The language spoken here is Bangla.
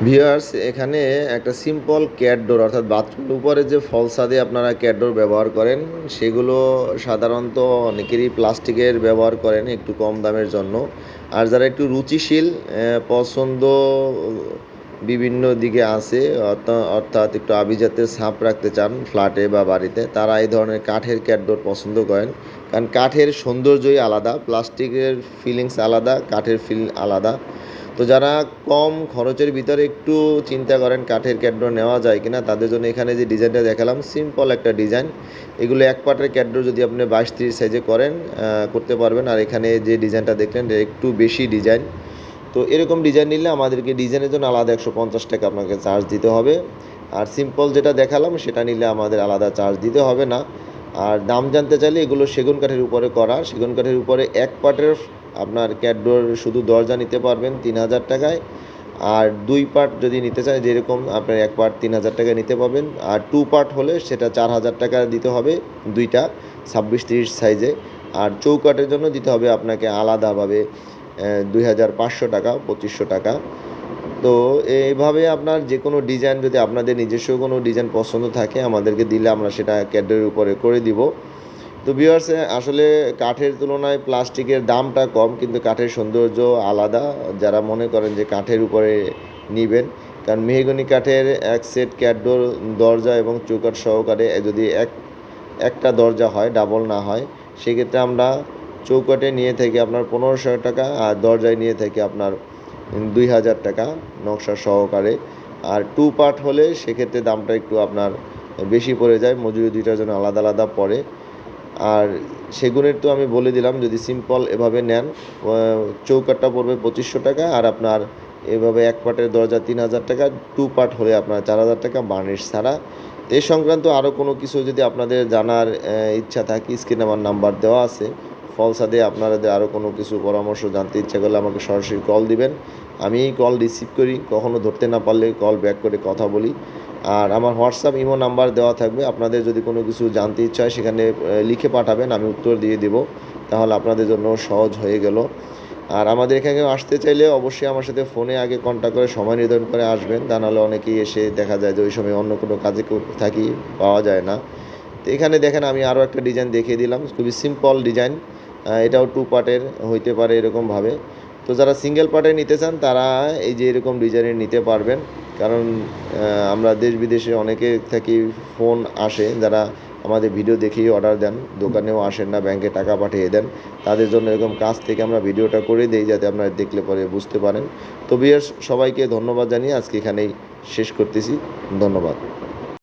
ভিউয়ার্স, এখানে একটা সিম্পল ক্যাট ডোর অর্থাৎ বাথরুমের উপরে যে ফলসাদে আপনারা ক্যাট ডোর ব্যবহার করেন, সেগুলো সাধারণত অনেকেরই প্লাস্টিকের ব্যবহার করেন একটু কম দামের জন্য। আর যারা একটু রুচিশীল পছন্দ বিভিন্ন দিকে অর্থা- অর্থাৎ একটু আভিজাতের ছাপ রাখতে চান ফ্ল্যাটে বা বাড়িতে, তারা এই ধরনের কাঠের ক্যাট ডোর পছন্দ করেন। কারণ কাঠের সৌন্দর্যই আলাদা, প্লাস্টিকের ফিলিংস আলাদা, কাঠের ফিল আলাদা। তো যারা কম খরচের ভিতরে একটু চিন্তা করেন কাঠের ক্যাডডোর নেওয়া যায় কিনা, তাদের জন্য এখানে যে ডিজাইনটা দেখালাম, সিম্পল একটা ডিজাইন। এগুলো এক পাটের ক্যাডডোর যদি আপনি বাইশ তিরিশ সাইজে করেন করতে পারবেন। আর এখানে যে ডিজাইনটা দেখলেন একটু বেশি ডিজাইন। তো এরকম ডিজাইন নিলে আমাদেরকে ডিজাইনের জন্য আলাদা একশো পঞ্চাশ টাকা আপনাকে চার্জ দিতে হবে। আর সিম্পল যেটা দেখালাম, সেটা নিলে আমাদের আলাদা চার্জ দিতে হবে না। আর দাম জানতে চাইলে এগুলো সেগুন কাঠের উপরে করা। সেগুন কাঠের উপরে এক পাটের আপনার ক্যাডডোর শুধু দরজা নিতে পারবেন তিন হাজার টাকায়। আর দুই পার্ট যদি নিতে চায়, যেরকম আপনার এক পার্ট তিন হাজার টাকায় নিতে পাবেন আর টু পার্ট হলে সেটা চার হাজার টাকা দিতে হবে দুইটা, ছাব্বিশ তিরিশ সাইজে আর চৌকাটের জন্য দিতে হবে আপনাকে আলাদাভাবে দুই হাজার পাঁচশো টাকা, পঁচিশশো টাকা। তো এইভাবে আপনার যে কোনো ডিজাইন যদি আপনাদের নিজস্ব কোনো ডিজাইন পছন্দ থাকে, আমাদেরকে দিলে আমরা সেটা ক্যাডের উপরে করে দিব। তো ভিউয়ার্স আসলে কাঠের তুলনায় প্লাস্টিকের দামটা কম, কিন্তু কাঠের সৌন্দর্য আলাদা। যারা মনে করেন যে কাঠের উপরে নিবেন, কারণ মেহগনি কাঠের এক সেট ক্যাডোর দরজা এবং চৌকাঠ সহকারে যদি এক, একটা দরজা হয়, ডাবল না হয়, সেক্ষেত্রে আমরা চৌকাটে নিয়ে থাকি আপনার পনেরোশো টাকা আর দরজায় নিয়ে থাকি আপনার দুই হাজার টাকা নকশা সহকারে। আর টু পার্ট হলে সেক্ষেত্রে দামটা একটু আপনার বেশি পড়ে যায়, মজুরি দুইটার জন্য আলাদা আলাদা পড়ে। আর সেগুনের তো আমি বলে দিলাম, যদি সিম্পল এভাবে নেন চৌকাটটা পড়বে পঁচিশশো টাকা আর আপনার এভাবে এক পার্টের দরজা তিন হাজার টাকা, টু পার্ট হলে আপনার চার হাজার টাকা বার্নিশ ছাড়া। এই সংক্রান্ত আরও কোনো কিছু যদি আপনাদের জানার ইচ্ছা থাকে, স্ক্রিনে আমার নাম্বার দেওয়া আছে। ফলসাদে আপনাদের আরও কোনো কিছু পরামর্শ জানতে ইচ্ছা করলে আমাকে সরাসরি কল দিবেন। আমি কল রিসিভ করি, কখনো ধরতে না পারলে কল ব্যাক করে কথা বলি। আর আমার হোয়াটসঅ্যাপ, ইমো নাম্বার দেওয়া থাকবে। আপনাদের যদি কোনো কিছু জানতে ইচ্ছা হয়, সেখানে লিখে পাঠাবেন, আমি উত্তর দিয়ে দেব। তাহলে আপনাদের জন্য সহজ হয়ে গেল। আর আমাদের এখানে আসতে চাইলে অবশ্যই আমার সাথে ফোনে আগে কন্ট্যাক্ট করে, সময় নির্ধারণ করে আসবেন। তা নাহলে অনেকেই এসে দেখা যায় যে ওই সময় অন্য কোনো কাজে থাকি, পাওয়া যায় না। তো এখানে দেখেন, আমি আরও একটা ডিজাইন দেখিয়ে দিলাম। খুবই সিম্পল ডিজাইন এটাও টু পার্টের হইতে পারে এরকমভাবে। তো যারা সিঙ্গেল পার্টে নিতে চান, তারা এই যে এরকম ডিজাইনের নিতে পারবেন। কারণ আমরা দেশ বিদেশে অনেকে থাকি ফোন আসে, যারা আমাদের ভিডিও দেখেই অর্ডার দেন, দোকানেও আসেন না ব্যাংকে টাকা পাঠিয়ে দেন। তাদের জন্য এরকম কাজ থেকে আমরা ভিডিওটা করে দিই, যাতে আপনারা দেখলে পরে বুঝতে পারেন। তো বিয়ার সবাইকে ধন্যবাদ জানিয়ে আজকে এখানেই শেষ করতেছি। ধন্যবাদ।